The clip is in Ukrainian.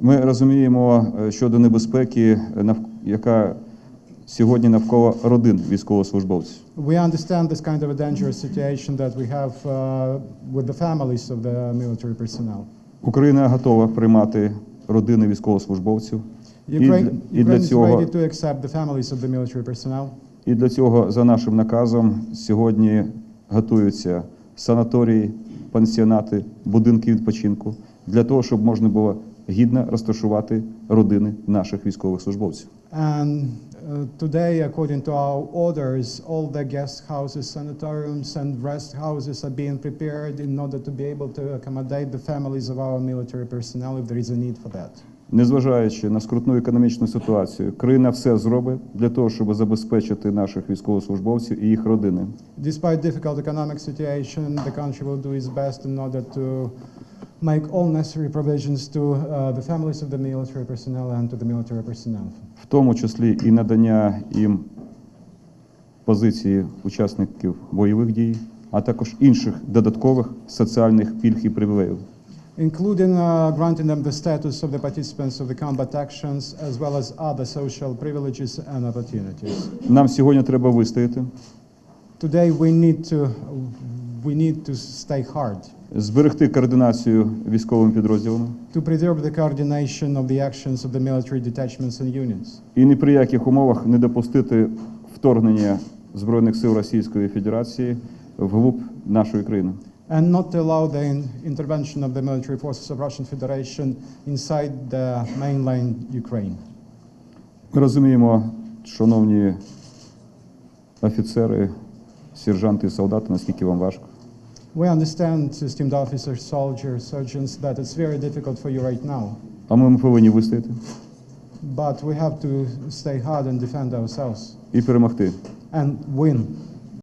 Ми розуміємо е, щодо небезпеки, е, яка сьогодні навколо родин військовослужбовців. We understand this kind of a dangerous situation that we have uh, with the families of the military personnel. Україна готова приймати родини військовослужбовців. І, Ukraine, для- і для цього ready to accept the families of the military personnel. І для цього, за нашим наказом, сьогодні готуються санаторії, пансіонати, будинки відпочинку для того, щоб можна було гідно розташувати родини наших військових службовців. And uh, today, according to our orders, all the guest houses, sanatoriums, and rest houses are being prepared in order to be able to accommodate the families of our military personnel if there is a need for that. Незважаючи на скрутну економічну ситуацію, країна все зробить для того, щоб забезпечити наших військовослужбовців і їх родини. Despite difficult economic situation, the country will do its best in order to make all necessary provisions to uh, the families of the military personnel and to the military personnel. в тому числі і надання їм позиції учасників бойових дій, а також інших додаткових соціальних пільг і привілеїв. including uh, granting them the status of the participants of the combat actions as well as other social privileges and opportunities. Нам сьогодні треба вистояти, Today we need to we need to stay hard Зберегти координацію військовими підрозділами to preserve the coordination of the actions of the military detachments and units і ні при яких умовах не допустити вторгнення збройних сил Російської Федерації вглуб нашої країни. and not allow the intervention of the military forces of Russian Federation inside the mainland Ukraine. Ми розуміємо, шановні офіцери, сержанти і солдати, наскільки вам важко. We understand, esteemed officers, soldiers, surgeons, that it's very difficult for you right now, А ми повинні вистояти but we have to stay hard and defend ourselves і перемогти. and win.